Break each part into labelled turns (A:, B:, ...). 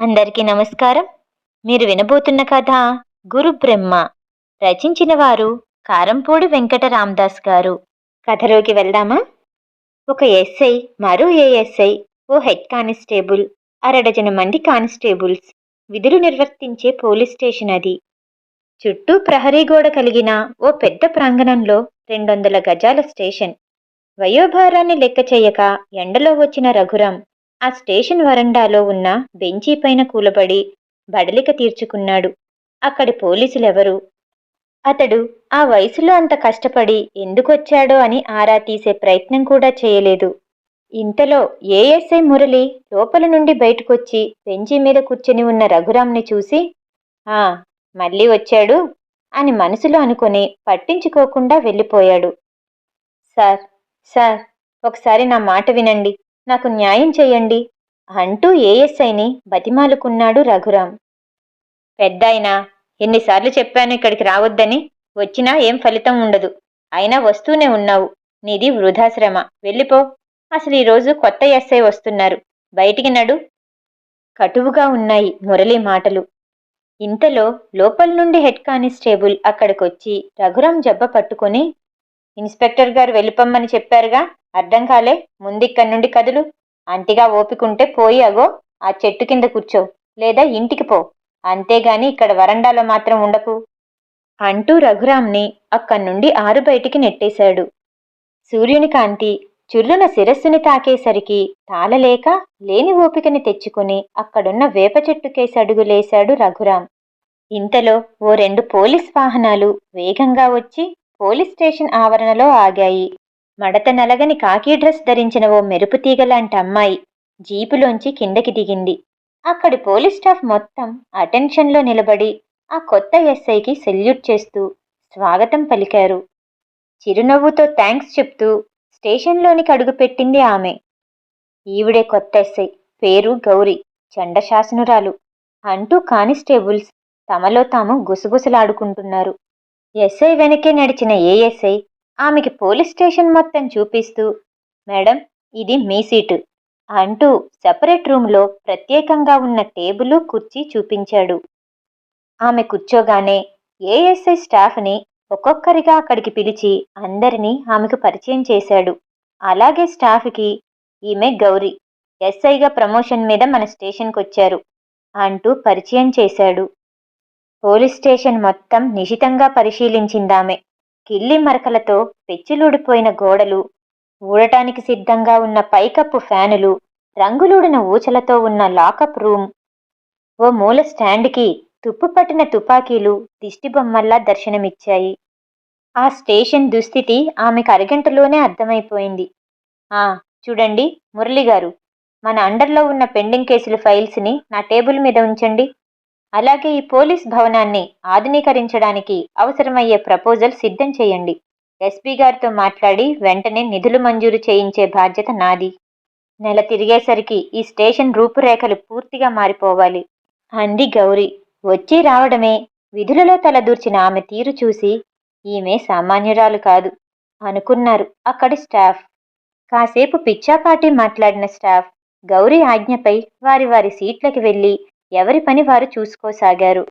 A: అందరికీ నమస్కారం. మీరు వినబోతున్న కథ గురు బ్రహ్మ రచించిన వారు కారంపూడి వెంకట రామదాస్ గారు. కథలోకి వెళ్దామా? ఒక ఎస్ఐ మరో ఏఎస్ఐ ఓ హెడ్ కానిస్టేబుల్ అరడజన మంది కానిస్టేబుల్స్ విధులు నిర్వర్తించే పోలీస్ స్టేషన్ అది. చుట్టూ ప్రహరీ గోడ కలిగిన ఓ పెద్ద ప్రాంగణంలో రెండొందల గజాల స్టేషన్. వయోభారాన్ని లెక్క చేయక ఎండలో వచ్చిన రఘురాం ఆ స్టేషన్ వరండాలో ఉన్న బెంచీ పైన కూలబడి బడలిక తీర్చుకున్నాడు. అక్కడి పోలీసులెవరు? అతడు ఆ వయసులో అంత కష్టపడి ఎందుకొచ్చాడో అని ఆరా తీసే ప్రయత్నం కూడా చేయలేదు. ఇంతలో ఏఎస్ఐ మురళి లోపల నుండి బయటకొచ్చి బెంచీ మీద కూర్చుని ఉన్న రఘురాంని చూసి ఆ మళ్ళీ వచ్చాడు? అని మనసులో అనుకొని పట్టించుకోకుండా వెళ్ళిపోయాడు. సార్ సార్ ఒకసారి నా మాట వినండి. నాకు న్యాయం చేయండి అంటూ ఏఎస్ఐని బతిమాలుకున్నాడు రఘురాం పెద్దాయనా ఎన్నిసార్లు చెప్పాను ఇక్కడికి రావద్దని వచ్చినా ఏం ఫలితం ఉండదు. అయినా వస్తూనే ఉన్నావు. నీది వృధాశ్రమ. వెళ్ళిపో. అసలు ఈరోజు కొత్త ఎస్ఐ వస్తున్నారు. బయటికి నడు. కటువుగా ఉన్నాయి మురళి మాటలు. ఇంతలో లోపల నుండి హెడ్ కానిస్టేబుల్ అక్కడికొచ్చి రఘురాం జబ్బ పట్టుకొని ఇన్స్పెక్టర్ గారు వెళ్ళిపోమ్మని చెప్పారుగా అర్థం కాలే. ముందిక్కడి నుండి కదులు. అంతిగా ఓపికంటే పోయి అగో ఆ చెట్టు కింద కూర్చో. లేదా ఇంటికి పో. అంతేగాని ఇక్కడ వరండాలో మాత్రం ఉండకు. అంటూ రఘురాంని అక్కడి నుండి ఆరు బయటికి నెట్టేశాడు. సూర్యుని కాంతి చుర్రున శిరస్సుని తాకేసరికి తాళలేక లేని ఓపికని తెచ్చుకుని అక్కడున్న వేప చెట్టుకేసి అడుగులేశాడు రఘురాం ఇంతలో ఓ రెండు పోలీస్ వాహనాలు వేగంగా వచ్చి పోలీస్ స్టేషన్ ఆవరణలో ఆగాయి. మడత నలగని కాకి డ్రెస్ ధరించిన ఓ మెరుపు తీగలాంటి అమ్మాయి జీపులోంచి కిందకి దిగింది. అక్కడి పోలీస్ స్టాఫ్ మొత్తం అటెన్షన్లో నిలబడి ఆ కొత్త ఎస్ఐకి సెల్యూట్ చేస్తూ స్వాగతం పలికారు. చిరునవ్వుతో థ్యాంక్స్ చెప్తూ స్టేషన్లోనికి అడుగుపెట్టింది ఆమె. ఈవిడే కొత్త ఎస్ఐ. పేరు గౌరీ. చండశాసనురాలు అంటూ కానిస్టేబుల్స్ తమలో తాము గుసగుసలాడుకుంటున్నారు. ఎస్ఐ వెనకే నడిచిన ఏఎస్ఐ ఆమెకి పోలీస్ స్టేషన్ మొత్తం చూపిస్తూ మేడం ఇది మీ సీటు అంటూ సెపరేట్ రూమ్లో ప్రత్యేకంగా ఉన్న టేబుల్ కుర్చీ చూపించాడు. ఆమె కూర్చోగానే ఏఎస్ఐ స్టాఫ్ని ఒక్కొక్కరిగా అక్కడికి పిలిచి అందరినీ ఆమెకు పరిచయం చేశాడు. అలాగే స్టాఫ్కి ఈమె గౌరీ ఎస్ఐగా ప్రమోషన్ మీద మన స్టేషన్కి వచ్చారు అంటూ పరిచయం చేశాడు. పోలీస్ స్టేషన్ మొత్తం నిశితంగా పరిశీలించిందామె. కిల్లి మరకలతో పెచ్చులూడిపోయిన గోడలు ఊడటానికి సిద్ధంగా ఉన్న పైకప్పు ఫ్యానులు రంగులూడిన ఊచలతో ఉన్న లాకప్ రూమ్. ఓ మూల స్టాండ్కి తుప్పుపట్టిన తుపాకీలు దిష్టిబొమ్మల్లా దర్శనమిచ్చాయి. ఆ స్టేషన్ దుస్థితి ఆమెకు అరగంటలోనే అర్థమైపోయింది. ఆ చూడండి మురళి గారు మన అండర్లో ఉన్న పెండింగ్ కేసుల ఫైల్స్ని నా టేబుల్ మీద ఉంచండి. అలాగే ఈ పోలీస్ భవనాన్ని ఆధునీకరించడానికి అవసరమయ్యే ప్రపోజల్ సిద్ధం చేయండి. ఎస్పీ గారితో మాట్లాడి వెంటనే నిధులు మంజూరు చేయించే బాధ్యత నాది. నెల తిరిగేసరికి ఈ స్టేషన్ రూపురేఖలు పూర్తిగా మారిపోవాలి. అంది గౌరీ. వచ్చి రావడమే. విధులలో తలదూర్చిన ఆమె తీరు చూసి ఈమె సామాన్యురాలు కాదు అనుకున్నారు అక్కడి స్టాఫ్. కాసేపు పిచ్చాపాటి మాట్లాడిన స్టాఫ్ గౌరీ ఆజ్ఞపై వారి వారి సీట్లకి వెళ్ళి ఎవరి పని వారు చూసుకోసాగారు.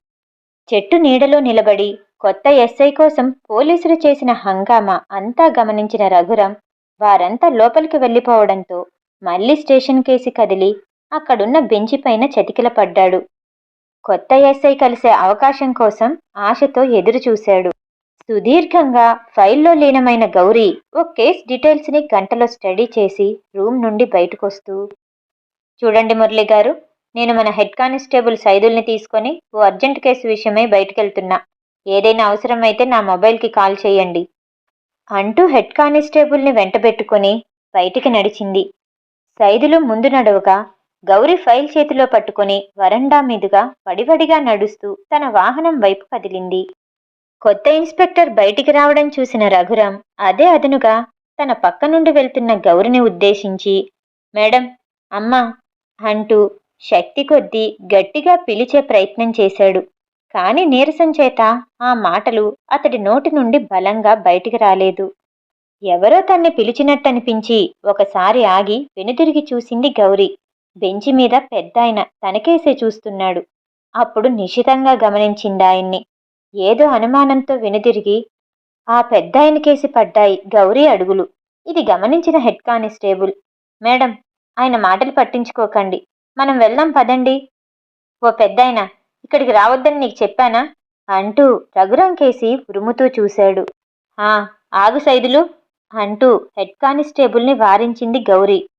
A: చెట్టు నీడలో నిలబడి కొత్త ఎస్ఐ కోసం పోలీసులు చేసిన హంగామా అంతా గమనించిన రఘురాం వారంతా లోపలికి వెళ్ళిపోవడంతో మళ్ళీ స్టేషన్ కేసి కదిలి అక్కడున్న బెంచి పైన చతికిల పడ్డాడు. కొత్త ఎస్ఐ కలిసే అవకాశం కోసం ఆశతో ఎదురుచూశాడు సుదీర్ఘంగా ఫైల్లో లీనమైన గౌరీ ఓ కేస్ డీటెయిల్స్ని గంటలో స్టడీ చేసి రూమ్ నుండి బయటకొస్తూ చూడండి మురళి గారు నేను మన హెడ్ కానిస్టేబుల్ సైదుల్ని తీసుకొని ఓ అర్జెంట్ కేసు విషయమై బయటకెళ్తున్నా. ఏదైనా అవసరమైతే నా మొబైల్కి కాల్ చేయండి. అంటూ హెడ్ కానిస్టేబుల్ని వెంటబెట్టుకుని బయటికి నడిచింది. సైదులు ముందు నడవగా గౌరీ ఫైల్ చేతిలో పట్టుకొని వరండా మీదుగా వడివడిగా నడుస్తూ తన వాహనం వైపు కదిలింది. కొత్త ఇన్స్పెక్టర్ బయటికి రావడం చూసిన రఘురాం అదే అదనుగా తన పక్క నుండి వెళ్తున్న గౌరిని ఉద్దేశించి మేడం అమ్మా అంటూ శక్తి కొద్దీ గట్టిగా పిలిచే ప్రయత్నం చేశాడు. కాని నీరసం చేత ఆ మాటలు అతడి నోటి నుండి బలంగా బయటికి రాలేదు. ఎవరో తన్ని పిలిచినట్టనిపించి ఒకసారి ఆగి వెనుదిరిగి చూసింది గౌరీ. బెంచి మీద పెద్దాయన తనకేసే చూస్తున్నాడు. అప్పుడు నిశితంగా గమనించిందాయన్ని ఏదో అనుమానంతో వెనుదిరిగి ఆ పెద్దాయనకేసి పడ్డాయి గౌరీ అడుగులు. ఇది గమనించిన హెడ్ కానిస్టేబుల్. మేడం ఆయన మాటలు పట్టించుకోకండి. మనం వెళ్దాం పదండి. ఓ పెద్దాయన ఇక్కడికి రావద్దని నీకు చెప్పానా? అంటూ రఘురంకేసి ఉరుముతూ చూశాడు. ఆ ఆగు సైదులు అంటూ హెడ్ కానిస్టేబుల్ని వారించింది గౌరీ.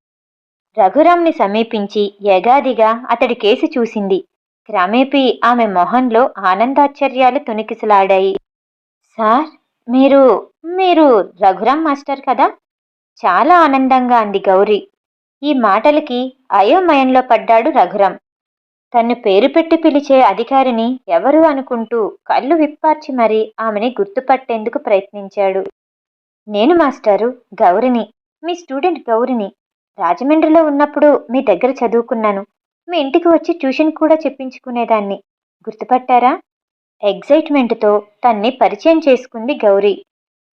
A: రఘురాంని సమీపించి యగాదిగా అతడి కేసి చూసింది. క్రమేపీ ఆమె మొహంలో ఆనందాశ్చర్యాలు తొణికిసలాడాయి సార్ మీరు మీరు రఘురాం మాస్టర్ కదా? చాలా ఆనందంగా అంది గౌరీ. ఈ మాటలకి అయోమయంలో పడ్డాడు రఘురాం. తన్ను పేరు పెట్టి పిలిచే అధికారిని ఎవరు అనుకుంటూ కళ్ళు విప్పార్చి మరీ ఆమెని గుర్తుపట్టేందుకు ప్రయత్నించాడు. నేను మాస్టారు గౌరిని మీ స్టూడెంట్ గౌరిని. రాజమండ్రిలో ఉన్నప్పుడు మీ దగ్గర చదువుకున్నాను. మీ ఇంటికి వచ్చి ట్యూషన్ కూడా చెప్పించుకునేదాన్ని. గుర్తుపట్టారా? ఎగ్జైట్మెంట్తో తన్ని పరిచయం చేసుకుంది గౌరీ.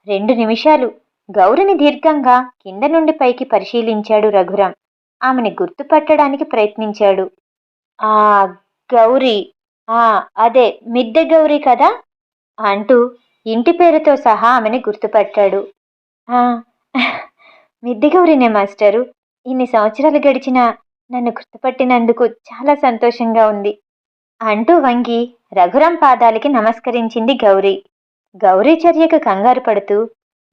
A: రెండు నిమిషాలు గౌరిని దీర్ఘంగా కింద నుండి పైకి పరిశీలించాడు రఘురాం. ఆమెని గుర్తుపట్టడానికి ప్రయత్నించాడు. ఆ గౌరీ. ఆ అదే మిద్దె గౌరీ కదా? అంటూ ఇంటి పేరుతో సహా ఆమెని గుర్తుపట్టాడు. మిద్దె గౌరీనే మాస్టరు. ఇన్ని సంవత్సరాలు గడిచినా నన్ను గుర్తుపట్టినందుకు చాలా సంతోషంగా ఉంది. అంటూ వంగి రఘురాం పాదాలకి నమస్కరించింది గౌరీ. గౌరీ చర్యకు కంగారు పడుతూ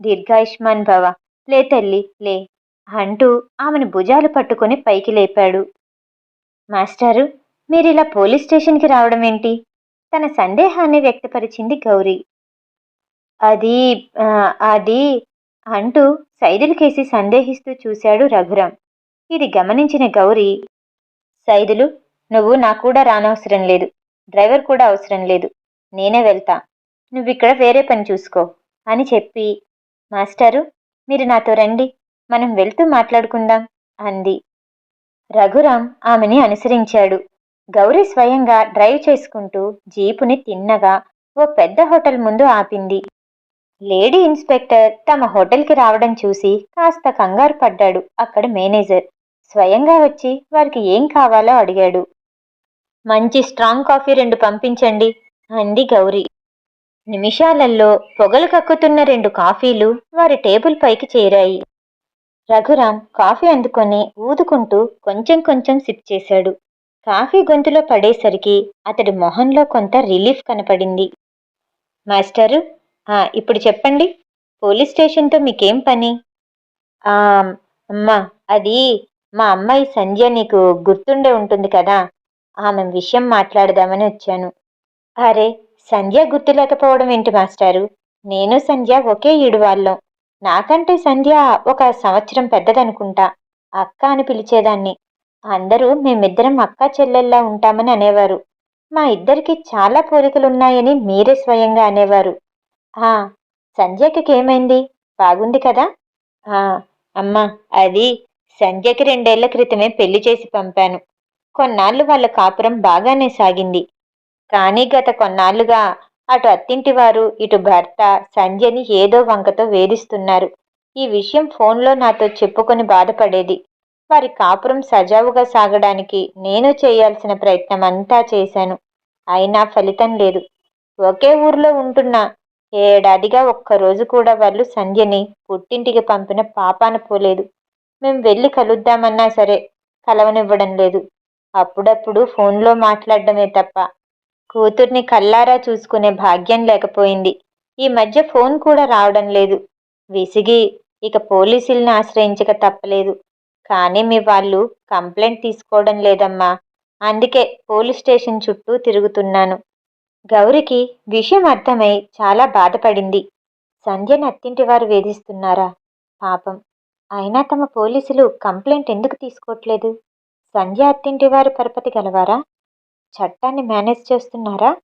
A: దీర్ఘాయుష్మాన్ భవ. లే తల్లి లే అంటూ ఆమెను భుజాలు పట్టుకొని పైకి లేపాడు. మాస్టారు మీరిలా పోలీస్ స్టేషన్కి రావడం ఏంటి తన సందేహాన్ని వ్యక్తపరిచింది గౌరీ. అది అది అంటూ సైదులకేసి సందేహిస్తూ చూశాడు రఘురాం. ఇది గమనించిన గౌరీ సైదులు నువ్వు నా కూడా రానవసరం లేదు. డ్రైవర్ కూడా అవసరం లేదు. నేనే వెళ్తా. నువ్విక్కడ వేరే పని చూసుకో అని చెప్పి మాస్టారు మీరు నాతో రండి మనం వెళ్తూ మాట్లాడుకుందాం అంది. రఘురాం ఆమెని అనుసరించాడు. గౌరీ స్వయంగా డ్రైవ్ చేసుకుంటూ జీపుని తిన్నగా ఓ పెద్ద హోటల్ ముందు ఆపింది. లేడీ ఇన్స్పెక్టర్ తమ హోటల్కి రావడం చూసి కాస్త కంగారు పడ్డాడు అక్కడ మేనేజర్. స్వయంగా వచ్చి వారికి ఏం కావాలో అడిగాడు. మంచి స్ట్రాంగ్ కాఫీ రెండు పంపించండి అంది గౌరీ. నిమిషాలలో పొగలు కక్కుతున్న రెండు కాఫీలు వారి టేబుల్ పైకి చేరాయి. రఘురాం కాఫీ అందుకొని ఊదుకుంటూ కొంచెం కొంచెం సిప్ చేశాడు. కాఫీ గొంతులో పడేసరికి అతడి మొహంలో కొంత రిలీఫ్ కనపడింది. మాస్టరు "ఆ, ఇప్పుడు చెప్పండి. పోలీస్ స్టేషన్తో మీకేం పని? "ఆ, అమ్మా అది మా అమ్మాయి సంధ్య నీకు గుర్తుండే ఉంటుంది కదా. ఆమె విషయం మాట్లాడదామని వచ్చాను. అరే సంధ్య గుర్తు లేకపోవడం ఏంటి మాస్టారు? నేను సంధ్య ఒకే ఈడు వాళ్ళం నాకంటే సంధ్య ఒక సంవత్సరం పెద్దదనుకుంటా. అక్క అని పిలిచేదాన్ని. అందరూ మేమిద్దరం అక్క చెల్లెల్లా ఉంటామని అనేవారు. మా ఇద్దరికి చాలా పోలికలున్నాయని మీరే స్వయంగా అనేవారు. ఆ సంధ్యకి ఏమైంది బాగుంది కదా? ఆ అమ్మా అది సంధ్యకి రెండేళ్ళ క్రితమే పెళ్ళి చేసి పంపాను. కొన్నాళ్ళు వాళ్ళ కాపురం బాగానే సాగింది. కానీ గత కొన్నాళ్ళుగా అటు అత్తింటి వారు ఇటు భర్త సంధ్యని ఏదో వంకతో వేధిస్తున్నారు. ఈ విషయం ఫోన్లో నాతో చెప్పుకొని బాధపడేది. వారి కాపురం సజావుగా సాగడానికి నేను చేయాల్సిన ప్రయత్నం అంతా చేశాను. అయినా ఫలితం లేదు. ఒకే ఊర్లో ఉంటున్నా ఏడాదిగా ఒక్కరోజు కూడా వాళ్ళు సంధ్యని పుట్టింటికి పంపిన పాపాన పోలేదు. మేం వెళ్ళి కలుద్దామన్నా సరే కలవనివ్వడం లేదు. అప్పుడప్పుడు ఫోన్లో మాట్లాడడమే తప్ప కూతుర్ని కల్లారా చూసుకునే భాగ్యం లేకపోయింది. ఈ మధ్య ఫోన్ కూడా రావడం లేదు. విసిగి ఇక పోలీసుల్ని ఆశ్రయించక తప్పలేదు. కానీ మీ వాళ్ళు కంప్లైంట్ తీసుకోవడం లేదమ్మా. అందుకే పోలీస్ స్టేషన్ చుట్టూ తిరుగుతున్నాను. గౌరికి విషయం అర్థమై చాలా బాధపడింది. సంధ్యని అత్తింటి వారు వేధిస్తున్నారా? పాపం. అయినా తమ పోలీసులు కంప్లైంట్ ఎందుకు తీసుకోవట్లేదు? సంధ్య అత్తింటి వారు పరపతి గలవారా? చట్టాన్ని మేనేజ్ చేస్తున్నారా?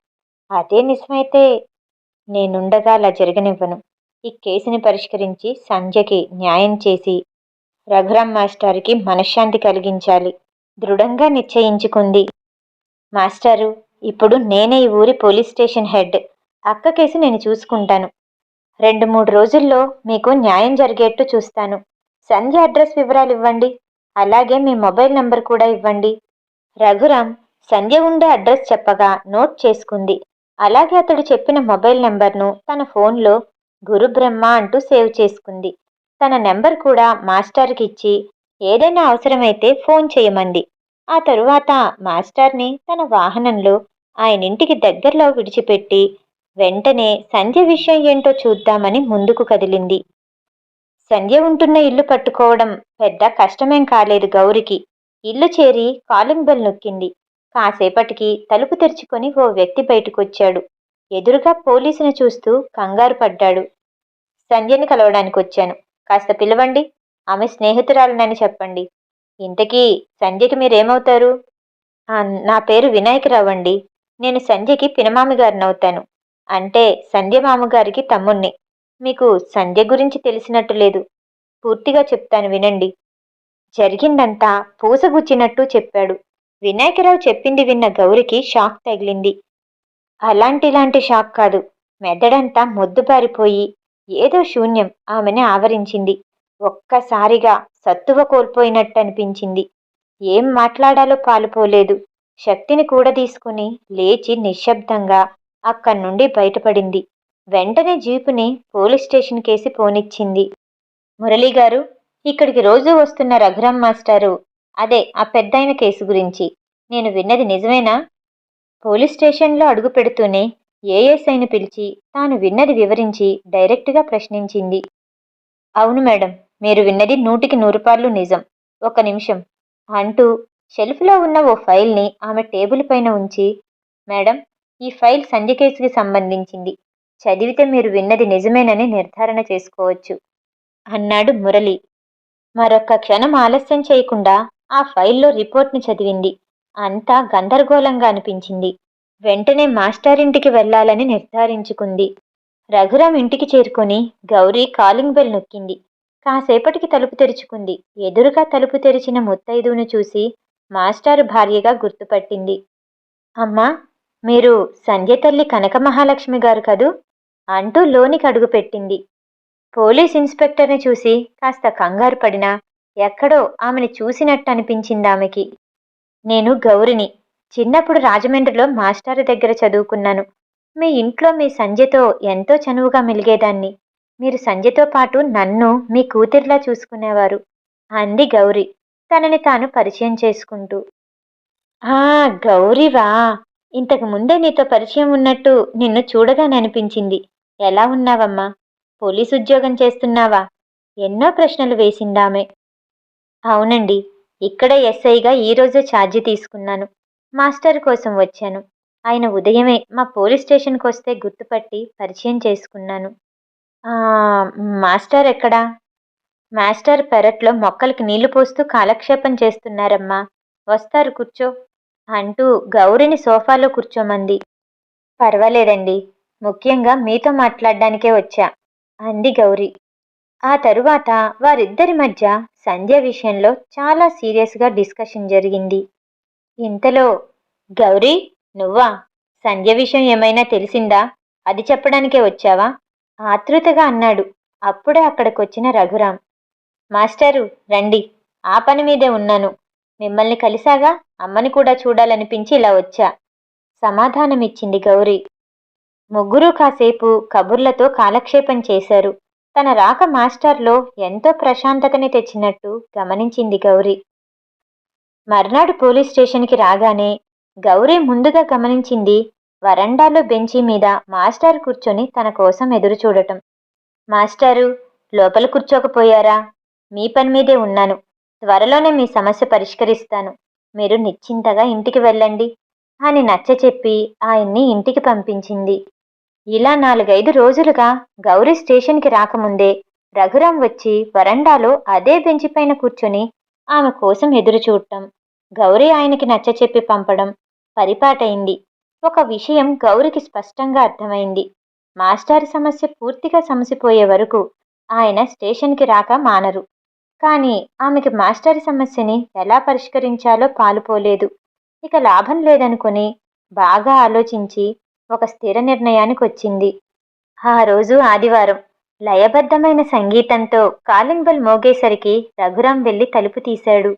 A: అదే నిజమైతే నేనుండగా అలా జరగనివ్వను. ఈ కేసుని పరిష్కరించి సంధ్యకి న్యాయం చేసి రఘురామ్ మాస్టారుకి మనశ్శాంతి కలిగించాలి. దృఢంగా నిశ్చయించుకుంది. మాస్టారు ఇప్పుడు నేనే ఈ ఊరి పోలీస్ స్టేషన్ హెడ్. అక్క కేసు నేను చూసుకుంటాను. రెండు మూడు రోజుల్లో మీకు న్యాయం జరిగేట్టు చూస్తాను. సంధ్య అడ్రస్ వివరాలు ఇవ్వండి అలాగే మీ మొబైల్ నంబర్ కూడా ఇవ్వండి. రఘురామ్ సంధ్య ఉండే అడ్రస్ చెప్పగా నోట్ చేసుకుంది. అలాగే అతడు చెప్పిన మొబైల్ నెంబర్ను తన ఫోన్లో గురుబ్రహ్మ అంటూ సేవ్ చేసుకుంది. తన నెంబర్ కూడా మాస్టర్కి ఇచ్చి ఏదైనా అవసరమైతే ఫోన్ చేయమంది. ఆ తరువాత మాస్టర్ని తన వాహనంలో ఆయన ఇంటికి దగ్గరలో విడిచిపెట్టి వెంటనే సంధ్య విషయం ఏంటో చూద్దామని ముందుకు కదిలింది. సంధ్య ఉంటున్న ఇల్లు పట్టుకోవడం పెద్ద కష్టమేం కాలేదు గౌరికి. ఇల్లు చేరి కాలింగ్ బెల్ నొక్కింది. కాసేపటికి తలుపు తెరుచుకొని ఓ వ్యక్తి బయటకొచ్చాడు. ఎదురుగా పోలీసును చూస్తూ కంగారు పడ్డాడు. సంధ్యని కలవడానికి వచ్చాను. కాస్త పిలవండి. ఆమె స్నేహితురాలనని చెప్పండి. ఇంతకీ సంధ్యకి మీరేమవుతారు? నా పేరు వినాయకరావు అండి నేను సంధ్యకి పినమామి గారిని అవుతాను అంటే సంధ్య మామగారికి తమ్ముణ్ణి. మీకు సంధ్య గురించి తెలిసినట్టు లేదు. పూర్తిగా చెప్తాను వినండి. జరిగిందంతా పూసగుచ్చినట్టు చెప్పాడు. వినాయకరావు చెప్పింది విన్న గౌరికి షాక్ తగిలింది. అలాంటిలాంటి షాక్ కాదు. మెదడంతా మొద్దుబారిపోయి ఏదో శూన్యం ఆమెని ఆవరించింది. ఒక్కసారిగా సత్తువ కోల్పోయినట్టు అనిపించింది ఏం మాట్లాడాలో పాలుపోలేదు. శక్తిని కూడా తీసుకుని లేచి నిశ్శబ్దంగా అక్కడి నుండి బయటపడింది. వెంటనే జీపుని పోలీస్ స్టేషన్ కేసి పోనిచ్చింది. మురళీ గారు ఇక్కడికి రోజు వస్తున్న రఘురామ్ మాస్టారు అదే ఆ పెద్దాయన కేసు గురించి. నేను విన్నది నిజమేనా? పోలీస్ స్టేషన్లో అడుగు పెడుతూనే ఏఎస్ఐని పిలిచి తాను విన్నది వివరించి డైరెక్ట్గా ప్రశ్నించింది. అవును మేడం మీరు విన్నది నూటికి నూరుపార్లు నిజం. ఒక నిమిషం. అంటూ షెల్ఫ్లో ఉన్న ఓ ఫైల్ని ఆమె టేబుల్ పైన ఉంచి మేడం ఈ ఫైల్ సంధ్య కేసుకి సంబంధించింది. చదివితే మీరు విన్నది నిజమేనని నిర్ధారణ చేసుకోవచ్చు. అన్నాడు మురళి. మరొక్క క్షణం ఆలస్యం చేయకుండా ఆ ఫైల్లో రిపోర్ట్ని చదివింది. అంతా గందరగోళంగా అనిపించింది. వెంటనే మాస్టర్ ఇంటికి వెళ్ళాలని నిర్ధారించుకుంది. రఘురాం ఇంటికి చేరుకొని గౌరీ కాలింగ్ బెల్ నొక్కింది. కాసేపటికి తలుపు తెరుచుకుంది. ఎదురుగా తలుపు తెరిచిన ముత్తైదువును చూసి మాస్టారు భార్యగా గుర్తుపట్టింది. అమ్మా మీరు సంధ్య తల్లి కనక మహాలక్ష్మి గారు కదూ అంటూ లోనికి అడుగుపెట్టింది. పోలీస్ ఇన్స్పెక్టర్ని చూసి కాస్త కంగారు పడినా ఎక్కడో ఆమెను చూసినట్టు అనిపించింది ఆమెకి నేను గౌరిని చిన్నప్పుడు రాజమండ్రిలో మాస్టర్ దగ్గర చదువుకున్నాను. మీ ఇంట్లో మీ సంధ్యతో ఎంతో చనువుగా మెలిగేదాన్ని. మీరు సంధ్యతో పాటు నన్ను మీ కూతురిలా చూసుకునేవారు. అంది గౌరి తనని తాను పరిచయం చేసుకుంటూ. ఆ గౌరివా! ఇంతకు ముందే నీతో పరిచయం ఉన్నట్టు నిన్ను చూడగానే అనిపించింది ఎలా ఉన్నావమ్మా? పోలీసు ఉద్యోగం చేస్తున్నావా? ఎన్నో ప్రశ్నలు వేసిందామె. అవునండి. ఇక్కడ ఎస్ఐగా ఈరోజే ఛార్జీ తీసుకున్నాను. మాస్టర్ కోసం వచ్చాను. ఆయన ఉదయమే మా పోలీస్ స్టేషన్కి వస్తే గుర్తుపట్టి పరిచయం చేసుకున్నాను. మాస్టర్ ఎక్కడా? మాస్టర్ పెరట్లో మొక్కలకి నీళ్ళు పోస్తూ కాలక్షేపం చేస్తున్నారమ్మా. వస్తారు కూర్చో అంటూ గౌరిని సోఫాలో కూర్చోమంది. పర్వాలేదండి. ముఖ్యంగా మీతో మాట్లాడడానికే వచ్చా. అంది గౌరి. ఆ తరువాత వారిద్దరి మధ్య సంధ్య విషయంలో చాలా సీరియస్గా డిస్కషన్ జరిగింది. ఇంతలో గౌరీ నువ్వా? సంధ్య విషయం ఏమైనా తెలిసిందా? అది చెప్పడానికే వచ్చావా? ఆతృతగా అన్నాడు. అప్పుడే అక్కడికొచ్చిన రఘురాం. మాస్టారు రండి. ఆ పని మీదే ఉన్నాను. మిమ్మల్ని కలిసాగా అమ్మని కూడా చూడాలనిపించి ఇలా వచ్చా. సమాధానమిచ్చింది గౌరీ. ముగ్గురు కాసేపు కబుర్లతో కాలక్షేపం చేశారు. తన రాక మాస్టర్లో ఎంతో ప్రశాంతతని తెచ్చినట్టు గమనించింది గౌరీ. మర్నాడు పోలీస్ స్టేషన్కి రాగానే గౌరీ ముందుగా గమనించింది వరండాలో బెంచి మీద మాస్టర్ కూర్చొని తన కోసం ఎదురు చూడటం. మాస్టారు లోపల కూర్చోకపోయారా? మీ పని మీదే ఉన్నాను. త్వరలోనే మీ సమస్య పరిష్కరిస్తాను. మీరు నిశ్చింతగా ఇంటికి వెళ్ళండి అని నచ్చచెప్పి ఆయన్ని ఇంటికి పంపించింది. ఇలా నాలుగైదు రోజులుగా గౌరీ స్టేషన్కి రాకముందే రఘురాం వచ్చి వరండాలో అదే బెంచి పైన కూర్చొని ఆమె కోసం ఎదురు చూడటం గౌరీ ఆయనకి నచ్చచెప్పి పంపడం పరిపాటైంది. ఒక విషయం గౌరికి స్పష్టంగా అర్థమైంది. మాస్టారి సమస్య పూర్తిగా సమసిపోయే వరకు ఆయన స్టేషన్కి రాక మానరు. కానీ ఆమెకి మాస్టారి సమస్యని ఎలా పరిష్కరించాలో పాలుపోలేదు. ఇక లాభం లేదనుకుని బాగా ఆలోచించి ఒక స్థిర నిర్ణయానికి వచ్చింది ఆ రోజు ఆదివారం లయబద్ధమైన సంగీతంతో కాలింగ్ బెల్ మోగేసరికి రఘురాం వెళ్ళి తలుపు తీశాడు.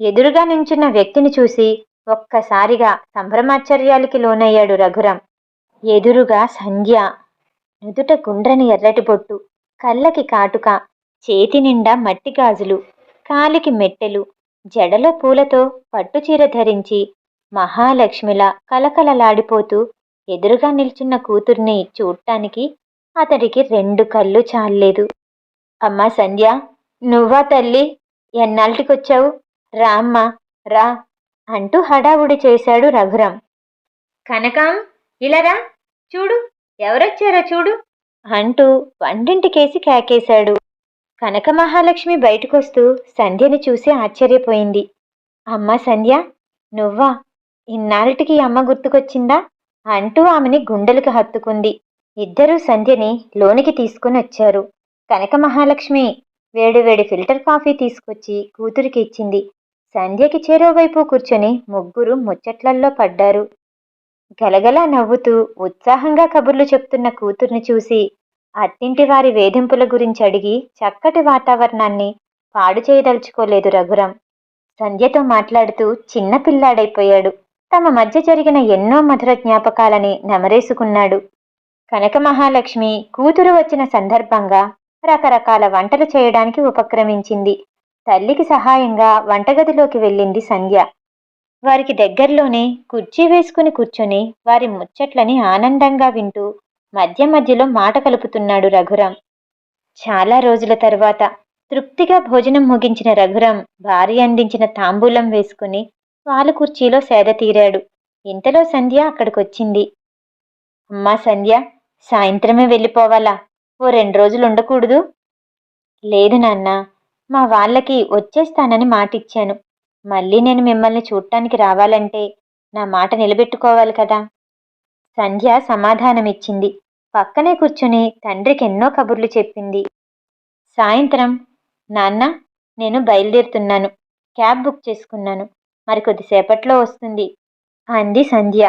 A: ఎదురుగా నించున్న వ్యక్తిని చూసి ఒక్కసారిగా సంభ్రమాశ్చర్యాలకి లోనయ్యాడు రఘురాం. ఎదురుగా సంధ్య నుదుట గుండ్రని ఎర్రటి బొట్టు కళ్ళకి కాటుక చేతి నిండా మట్టి గాజులు కాలికి మెట్టెలు జడలో పూలతో పట్టుచీర ధరించి మహాలక్ష్మిలా కలకలలాడిపోతూ ఎదురుగా నిల్చున్న కూతుర్ని చూడటానికి అతడికి రెండు కళ్ళు చాలలేదు. అమ్మా సంధ్య నువ్వా తల్లి? ఎన్నాళ్ళటికొచ్చావు రా అమ్మా రా అంటూ హడావుడి చేశాడు రఘురాం. కనకం ఇలారా? చూడు ఎవరొచ్చారా చూడు అంటూ వంటింటికేసి కేకేశాడు. కనక మహాలక్ష్మి బయటకొస్తూ సంధ్యని చూసి ఆశ్చర్యపోయింది. అమ్మా సంధ్య నువ్వా? ఇన్నాళ్ళటికి అమ్మ గుర్తుకొచ్చిందా? అంటూ ఆమెని గుండెలకు హత్తుకుంది. ఇద్దరూ సంధ్యని లోనికి తీసుకుని వచ్చారు. కనక మహాలక్ష్మి వేడివేడి ఫిల్టర్ కాఫీ తీసుకొచ్చి కూతురికి ఇచ్చింది. సంధ్యకి చేరోవైపు కూర్చొని ముగ్గురు ముచ్చట్లల్లో పడ్డారు. గలగలా నవ్వుతూ ఉత్సాహంగా కబుర్లు చెప్తున్న కూతుర్ని చూసి అత్తింటి వారి వేధింపుల గురించి అడిగి చక్కటి వాతావరణాన్ని పాడు చేయదలుచుకోలేదు రఘురాం. సంధ్యతో మాట్లాడుతూ చిన్న పిల్లాడైపోయాడు. తమ మధ్య జరిగిన ఎన్నో మధుర జ్ఞాపకాలని నెమరేసుకున్నాడు. కనక మహాలక్ష్మి కూతురు వచ్చిన సందర్భంగా రకరకాల వంటలు చేయడానికి ఉపక్రమించింది. తల్లికి సహాయంగా వంటగదిలోకి వెళ్ళింది సంధ్య. వారికి దగ్గరలోనే కుర్చీ వేసుకుని కూర్చొని వారి ముచ్చట్లని ఆనందంగా వింటూ మధ్య మధ్యలో మాట కలుపుతున్నాడు రఘురాం. చాలా రోజుల తర్వాత తృప్తిగా భోజనం ముగించిన రఘురాం భార్య అందించిన తాంబూలం వేసుకుని వాళ్ళ కుర్చీలో సేద తీరాడు. ఇంతలో సంధ్య అక్కడికొచ్చింది. అమ్మా సంధ్య సాయంత్రమే వెళ్ళిపోవాలా? ఓ రెండు రోజులు ఉండకూడదు. లేదు నాన్న మా వాళ్ళకి వచ్చేస్తానని మాటిచ్చాను. మళ్ళీ నేను మిమ్మల్ని చూడటానికి రావాలంటే నా మాట నిలబెట్టుకోవాలి కదా. సంధ్య సమాధానమిచ్చింది. పక్కనే కూర్చుని తండ్రికి ఎన్నో కబుర్లు చెప్పింది. సాయంత్రం నాన్న నేను బయలుదేరుతున్నాను. క్యాబ్ బుక్ చేసుకున్నాను. మరి కొద్దిసేపట్లో వస్తుంది. అంది సంధ్య.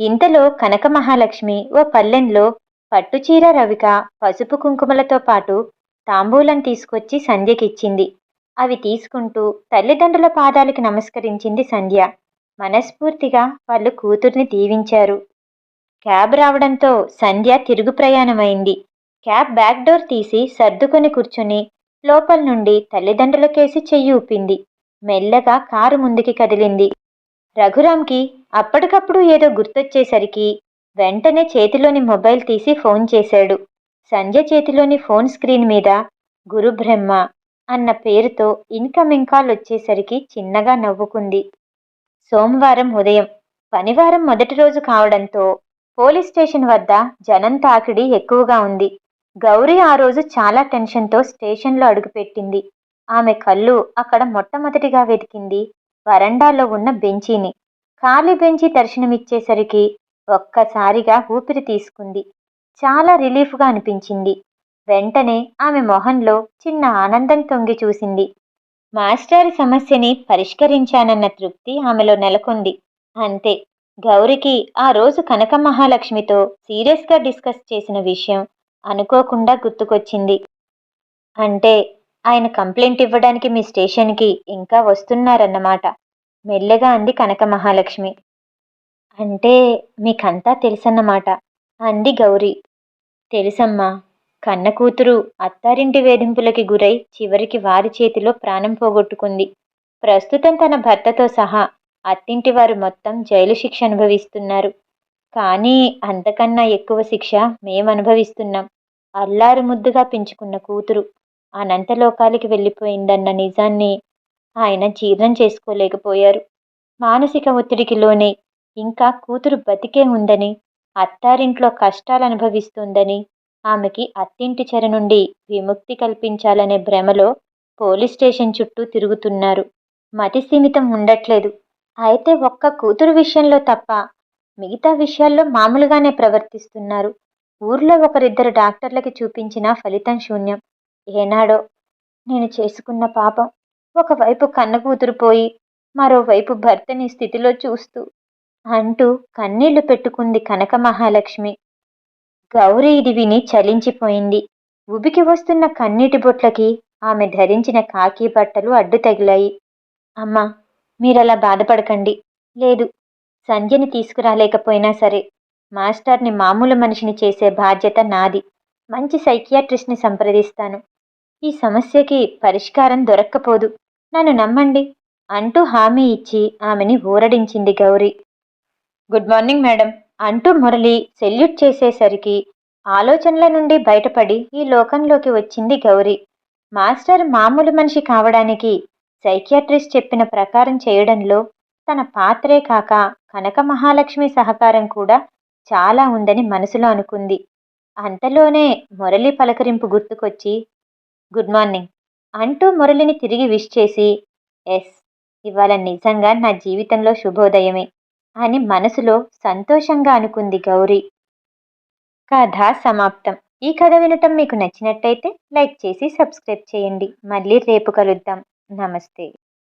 A: ఇంతలో కనక మహాలక్ష్మి ఓ పల్లెంలో పట్టుచీర రవిక పసుపు కుంకుమలతో పాటు తాంబూలం తీసుకొచ్చి సంధ్యకిచ్చింది. అవి తీసుకుంటూ తల్లిదండ్రుల పాదాలకి నమస్కరించింది సంధ్య. మనస్ఫూర్తిగా వాళ్ళు కూతుర్ని దీవించారు. క్యాబ్ రావడంతో సంధ్య తిరుగు ప్రయాణమైంది. క్యాబ్ బ్యాక్ డోర్ తీసి సర్దుకొని కూర్చుని లోపల నుండి తల్లిదండ్రులకేసి చెయ్యి ఊపింది. మెల్లగా కారు ముందుకి కదిలింది. రఘురామ్కి అప్పటికప్పుడు ఏదో గుర్తొచ్చేసరికి వెంటనే చేతిలోని మొబైల్ తీసి ఫోన్ చేశాడు. సంధ్య చేతిలోని ఫోన్ స్క్రీన్ మీద గురుబ్రహ్మ అన్న పేరుతో ఇన్కమింగ్ కాల్ వచ్చేసరికి చిన్నగా నవ్వుకుంది. సోమవారం ఉదయం పనివారం మొదటి రోజు కావడంతో పోలీస్ స్టేషన్ వద్ద జనం తాకిడి ఎక్కువగా ఉంది. గౌరీ ఆ రోజు చాలా టెన్షన్తో స్టేషన్లో అడుగుపెట్టింది. ఆమె కళ్ళు అక్కడ మొట్టమొదటిగా వెతికింది వరండాలో ఉన్న బెంచీని. ఖాళీ బెంచి దర్శనమిచ్చేసరికి ఒక్కసారిగా ఊపిరి తీసుకుంది. చాలా రిలీఫ్గా అనిపించింది. వెంటనే ఆమె మొహంలో చిన్న ఆనందం తొంగి చూసింది. మాస్టర్ సమస్యని పరిష్కరించానన్న తృప్తి ఆమెలో నెలకొంది. అంతే. గౌరికి ఆ రోజు కనక మహాలక్ష్మితో సీరియస్గా డిస్కస్ చేసిన విషయం అనుకోకుండా గుర్తుకొచ్చింది. అంటే ఆయన కంప్లైంట్ ఇవ్వడానికి మీ స్టేషన్కి ఇంకా వస్తున్నారన్నమాట. మెల్లగా అంది కనక మహాలక్ష్మి. అంటే మీకంతా తెలుసన్నమాట. అంది గౌరీ. తెలుసమ్మా. కన్న కూతురు అత్తారింటి వేధింపులకి గురై చివరికి వారి చేతిలో ప్రాణం పోగొట్టుకుంది. ప్రస్తుతం తన భర్తతో సహా అత్తింటి వారు మొత్తం జైలు శిక్ష అనుభవిస్తున్నారు. కానీ అంతకన్నా ఎక్కువ శిక్ష మేము అనుభవిస్తున్నాం అల్లారు ముద్దుగా పెంచుకున్న కూతురు. అనంతలోకాలకి వెళ్ళిపోయిందన్న నిజాన్ని ఆయన జీర్ణం చేసుకోలేకపోయారు. మానసిక ఒత్తిడికి లోనే ఇంకా కూతురు బతికే ఉందని అత్తారింట్లో కష్టాలు అనుభవిస్తుందని ఆమెకి అత్తింటి చెర నుండి విముక్తి కల్పించాలనే భ్రమలో పోలీస్ స్టేషన్ చుట్టూ తిరుగుతున్నారు. మతి సీమితం ఉండట్లేదు. అయితే ఒక్క కూతురు విషయంలో తప్ప మిగతా విషయాల్లో మామూలుగానే ప్రవర్తిస్తున్నారు. ఊర్లో ఒకరిద్దరు డాక్టర్లకి చూపించిన ఫలితం శూన్యం. ఏనాడో నేను చేసుకున్న పాపం ఒకవైపు కన్న కూతురు పోయి మరోవైపు భర్తని స్థితిలో చూస్తూ అంటూ కన్నీళ్ళు పెట్టుకుంది కనక మహాలక్ష్మి. గౌరీ ఇది విని చలించిపోయింది. ఉబికి వస్తున్న కన్నీటి బొట్లకి ఆమె ధరించిన కాకి బట్టలు అడ్డు తగిలాయి. అమ్మా మీరలా బాధపడకండి. లేదు సంధ్యని తీసుకురాలేకపోయినా సరే మాస్టర్ని మామూలు మనిషిని చేసే బాధ్యత నాది. మంచి సైకియాట్రిస్ట్ని సంప్రదిస్తాను. ఈ సమస్యకి పరిష్కారం దొరక్కపోదు. నన్ను నమ్మండి అంటూ హామీ ఇచ్చి ఆమెని ఊరడించింది గౌరీ. గుడ్ మార్నింగ్ మేడం అంటూ మురళి సెల్యూట్ చేసేసరికి ఆలోచనల నుండి బయటపడి ఈ లోకంలోకి వచ్చింది గౌరీ. మాస్టర్ మామూలు మనిషి కావడానికి సైకియాట్రిస్ట్ చెప్పిన ప్రకారం చేయడంలో తన పాత్రే కాక కనక మహాలక్ష్మి సహకారం కూడా చాలా ఉందని మనసులో అనుకుంది. అంతలోనే మురళి పలకరింపు గుర్తుకొచ్చి గుడ్ మార్నింగ్ అంటూ మురళిని తిరిగి విష్ చేసి ఎస్ ఇవాళ నిజంగా నా జీవితంలో శుభోదయమే అని మనసులో సంతోషంగా అనుకుంది గౌరీ. కథ సమాప్తం. ఈ కథ వినటం మీకు నచ్చినట్టయితే లైక్ చేసి సబ్స్క్రైబ్ చేయండి. మళ్ళీ రేపు కలుద్దాం. నమస్తే.